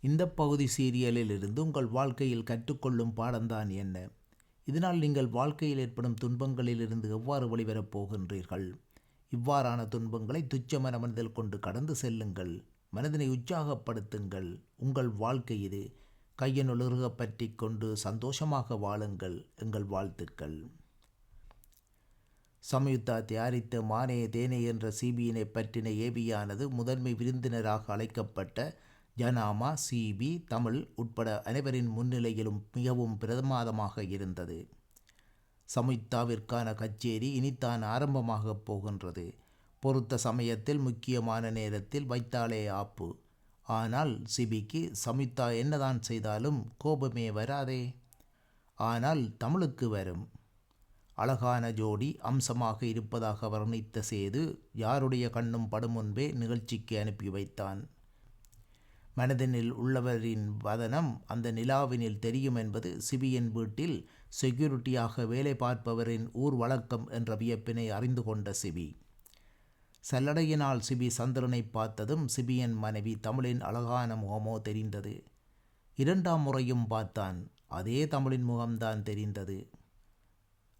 இந்த பகுதி சீரியலில் இருந்து உங்கள் வாழ்க்கையில் கற்றுக்கொள்ளும் பாடம்தான் என்ன? இதனால் நீங்கள் வாழ்க்கையில் ஏற்படும் துன்பங்களிலிருந்து எவ்வாறு வெளிவரப் போகின்றீர்கள்? இவ்வாறான துன்பங்களை துச்சமன மனதில் கொண்டு கடந்து செல்லுங்கள். மனதினை உற்சாகப்படுத்துங்கள். உங்கள் வாழ்க்கை இது கையனுலருக பற்றி கொண்டு சந்தோஷமாக வாழுங்கள். எங்கள் வாழ்த்துக்கள். சம்யுக்தா தயாரித்த மானே தேனே என்ற சிபியினை பற்றின ஏபியானது முதன்மை விருந்தினராக அழைக்கப்பட்ட ஜனாமா சிபி தமிழ் உட்பட அனைவரின் முன்னிலையிலும் மிகவும் பிரமாதமாக இருந்தது. சமுத்தாவிற்கான கச்சேரி இனித்தான் ஆரம்பமாகப் போகின்றது. பொறுத்த சமயத்தில் முக்கியமான நேரத்தில் வைத்தாலே ஆப்பு. ஆனால் சிபிக்கு சமிதா என்னதான் செய்தாலும் கோபமே வராதே. ஆனால் தமிழுக்கு வரும். அழகான ஜோடி அம்சமாக இருப்பதாக வர்ணித்த சேது யாருடைய கண்ணும் படும் முன்பே நிகழ்ச்சிக்கு அனுப்பி வைத்தான். மனதினில் உள்ளவரின் வதனம் அந்த நிலாவினில் தெரியும் என்பது சிபியின் வீட்டில் செக்யூரிட்டியாக வேலை பார்ப்பவரின் ஊர் வழக்கம் என்ற வியப்பினை அறிந்து கொண்ட சிபி. சல்லடையினால் சிபி சந்திரனை பார்த்ததும் சிபியின் மனைவி தமிழின் அழகான முகமோ தெரிந்தது. இரண்டாம் முறையும் பார்த்தான். அதே தமிழின் முகம்தான் தெரிந்தது.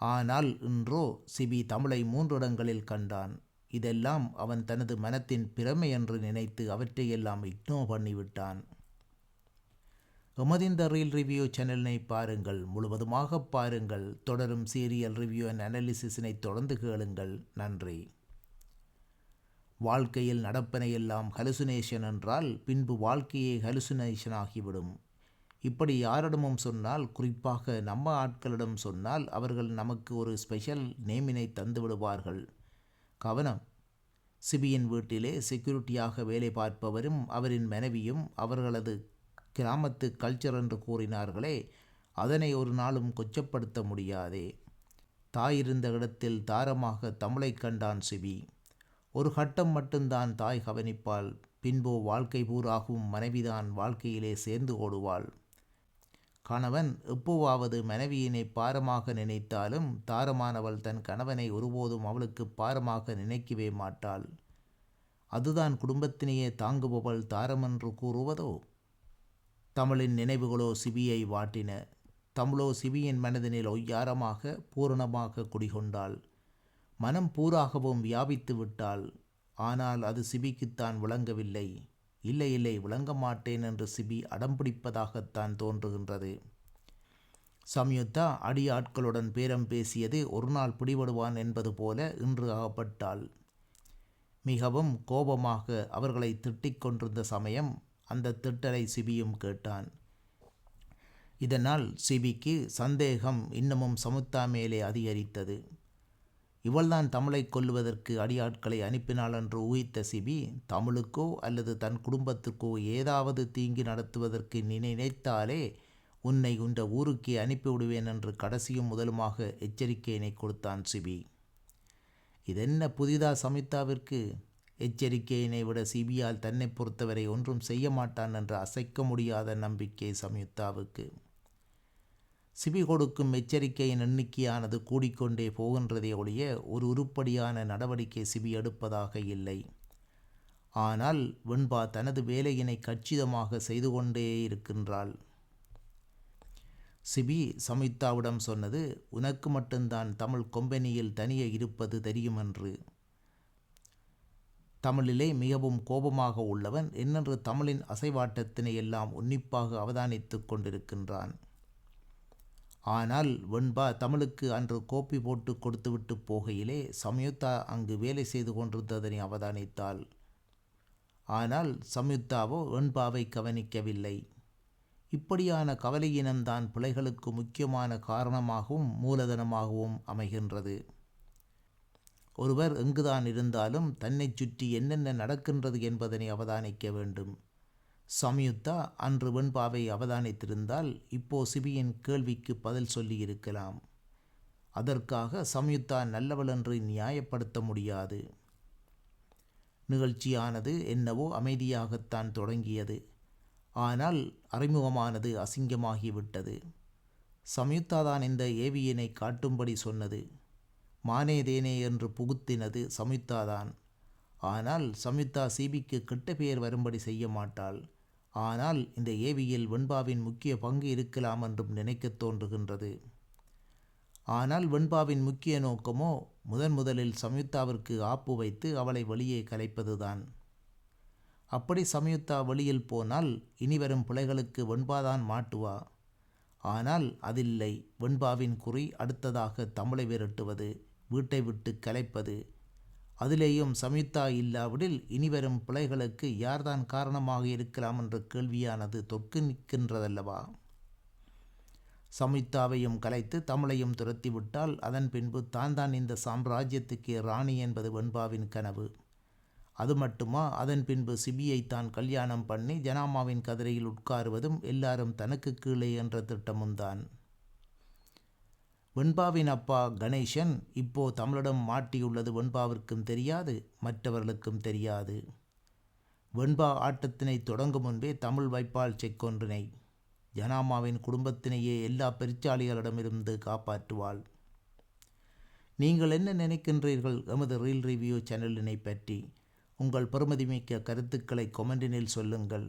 ஆனால் இன்றோ சிபி தமிழை மூன்று இடங்களில் கண்டான். இதெல்லாம் அவன் தனது மனத்தின் பிரமை என்று நினைத்து அவற்றையெல்லாம் இக்னோர் பண்ணிவிட்டான். எமதிந்த ரீல் ரிவ்யூ சேனலினை பாருங்கள். முழுவதுமாக பாருங்கள். தொடரும் சீரியல் ரிவ்யூ அண்ட் அனாலிசிஸினை தொடர்ந்து கேளுங்கள். நன்றி. வாழ்க்கையில் நடப்பனையெல்லாம் ஹலுசினேஷன் என்றால் பின்பு வாழ்க்கையே ஹலுசினேஷன் ஆகிவிடும். இப்படி யாரிடமும் சொன்னால் குறிப்பாக நம்ம ஆட்களிடம் சொன்னால் அவர்கள் நமக்கு ஒரு ஸ்பெஷல் நேமினை தந்து விடுவார்கள் கவனம். சிபியின் வீட்டிலே செக்யூரிட்டியாக வேலை பார்ப்பவரும் அவரின் மனைவியும் அவர்களது கிராமத்து கல்ச்சர் என்று கூறினார்களே அதனை ஒரு நாளும் கொச்சப்படுத்த முடியாதே. தாயிருந்த இடத்தில் தாரமாக தமிழை கண்டான் சிபி. ஒரு கட்டம் மட்டும்தான் தாய் கவனிப்பாள். பின்போ வாழ்க்கை பூராகும் மனைவிதான் வாழ்க்கையிலே சேர்ந்து ஓடுவாள். கணவன் எப்போவாவது மனைவியினை பாரமாக நினைத்தாலும் தாரமானவள் தன் கணவனை ஒருபோதும் அவளுக்கு பாரமாக நினைக்கவே மாட்டாள். அதுதான் குடும்பத்தினையே தாங்குபவள் தாரமென்று கூறுவதோ? தமிழின் நினைவுகளோ சிபியை வாட்டின. தமிழோ சிபியின் மனதினில் ஒய்யாரமாக பூரணமாக குடிகொண்டாள். மனம் பூராகவும் வியாபித்து விட்டாள். ஆனால் அது சிபிக்குத்தான் விளங்கவில்லை. இல்லை இல்லை விளங்க மாட்டேன் என்று சிபி அடம்பிடிப்பதாகத்தான் தோன்றுகின்றது. சம்யுக்தா அடியாட்களுடன் பேரம் பேசியது ஒரு நாள் பிடிபடுவான் என்பது போல இன்று அகப்பட்டாள் மிகவும் கோபமாக அவர்களை திட்டிக் கொண்டிருந்த சமயம் அந்த திட்டலை சிபியும் கேட்டான். இதனால் சிபிக்கு சந்தேகம் இன்னமும் சமுத்தா மேலே அதிகரித்தது. இவள்தான் தமிழை கொல்லுவதற்கு அடியாட்களை அனுப்பினாள் என்று ஊகித்த சிபி தமிழுக்கோ அல்லது தன் குடும்பத்திற்கோ ஏதாவது தீங்கு நடத்துவதற்கு நினைத்தாலே உன்னை உன்ற ஊருக்கே அனுப்பிவிடுவேன் என்று கடைசியும் முதலுமாக எச்சரிக்கையினை கொடுத்தான் சிபி. இதென்ன புதிதா சமிதாவிற்கு? எச்சரிக்கையினை விட சிபியால் தன்னை பொறுத்தவரை ஒன்றும் செய்ய மாட்டான் என்று அசைக்க முடியாத நம்பிக்கை சம்யுக்தாவுக்கு சிபி கொடுக்கும் எச்சரிக்கையின் எண்ணிக்கையானது கூடிக்கொண்டே போகின்றதே ஒழிய ஒரு உருப்படியான நடவடிக்கை சிபி எடுப்பதாக இல்லை. ஆனால் வெண்பா தனது வேலையினை கச்சிதமாக செய்து கொண்டே இருக்கின்றாள். சிபி சமிதாவிடம் சொன்னது உனக்கு மட்டும்தான் தமிழ் கொம்பெனியில் தனியே இருப்பது தெரியுமென்று. தமிழிலே மிகவும் கோபமாக உள்ளவன் என்னென்று தமிழின் அசைவாட்டத்தினை எல்லாம் உன்னிப்பாக அவதானித்து கொண்டிருக்கின்றான். ஆனால் வெண்பா தமிழுக்கு அன்று கோப்பி போட்டு கொடுத்துவிட்டு போகையிலே சம்யுக்தா அங்கு வேலை செய்து கொண்டிருந்ததனை அவதானித்தாள். ஆனால் சம்யுக்தாவோ வெண்பாவை கவனிக்கவில்லை. இப்படியான கவலையினம்தான் பிழைகளுக்கு முக்கியமான காரணமாகவும் மூலதனமாகவும் அமைகின்றது. ஒருவர் எங்குதான் இருந்தாலும் தன்னை சுற்றி என்னென்ன நடக்கின்றது என்பதனை அவதானிக்க வேண்டும். சம்யுக்தா அன்று வெண்பாவை அவதானித்திருந்தால் இப்போ சிபியின் கேள்விக்கு பதில் சொல்லி இருக்கலாம் அதற்காக சம்யுக்தா நல்லவள் என்று நியாயப்படுத்த முடியாது. நிகழ்ச்சியானது என்னவோ அமைதியாகத்தான் தொடங்கியது. ஆனால் அறிமுகமானது அசிங்கமாகிவிட்டது. சம்யுக்தாதான் இந்த ஏவியனை காட்டும்படி சொன்னது. மானே தேனே என்று புகுத்தினது சம்யுக்தாதான் ஆனால் சம்யுக்தா சிபிக்கு கெட்ட பெயர் வரும்படி செய்ய மாட்டாள். ஆனால் இந்த ஏவியில் வெண்பாவின் முக்கிய பங்கு இருக்கலாம் என்றும் நினைக்கத் தோன்றுகின்றது. ஆனால் வெண்பாவின் முக்கிய நோக்கமோ முதன் முதலில் சம்யுக்தாவிற்கு ஆப்பு வைத்து அவளை வெளியே கலைப்பதுதான். அப்படி சம்யுக்தா வெளியில் போனால் இனிவரும் பிழைகளுக்கு வெண்பாதான் மாட்டுவா? ஆனால் அதில்லை. வெண்பாவின் குறி அடுத்ததாக தமிழை விரட்டுவது வீட்டை விட்டு கலைப்பது அதிலேயும் சம்யுக்தா இல்லாவிடில் இனிவரும் பிழைகளுக்கு யார்தான் காரணமாக இருக்கலாம் என்ற கேள்வியானது தொக்கு நிற்கின்றதல்லவா? சம்யுக்தாவையும் கலைத்து தமிழையும் துரத்திவிட்டால் அதன் பின்பு தான் தான் இந்த சாம்ராஜ்யத்துக்கே ராணி என்பது வெண்பாவின் கனவு. அது மட்டுமா? அதன் பின்பு சிபியை தான் கல்யாணம் பண்ணி ஜனாமாவின் கதிரையில் உட்காருவதும் எல்லாரும் தனக்கு கீழே என்ற திட்டமும் தான் வெண்பாவின் அப்பா கணேசன் இப்போ தமிழிடம் மாட்டியுள்ளது வெண்பாவிற்கும் தெரியாது மற்றவர்களுக்கும் தெரியாது. வெண்பா ஆட்டத்தினை தொடங்கும் முன்பே தமிழ் வைப்பால் செக்கொன்றினை. ஜனாமாவின் குடும்பத்தினையே எல்லா பெருச்சாளிகளிடமிருந்து காப்பாற்றுவாள். நீங்கள் என்ன நினைக்கின்றீர்கள்? எமது ரீல் ரிவ்யூ சேனலினை பற்றி. உங்கள் பெருமதிமிக்க கருத்துக்களை கொமெண்டினில் சொல்லுங்கள்.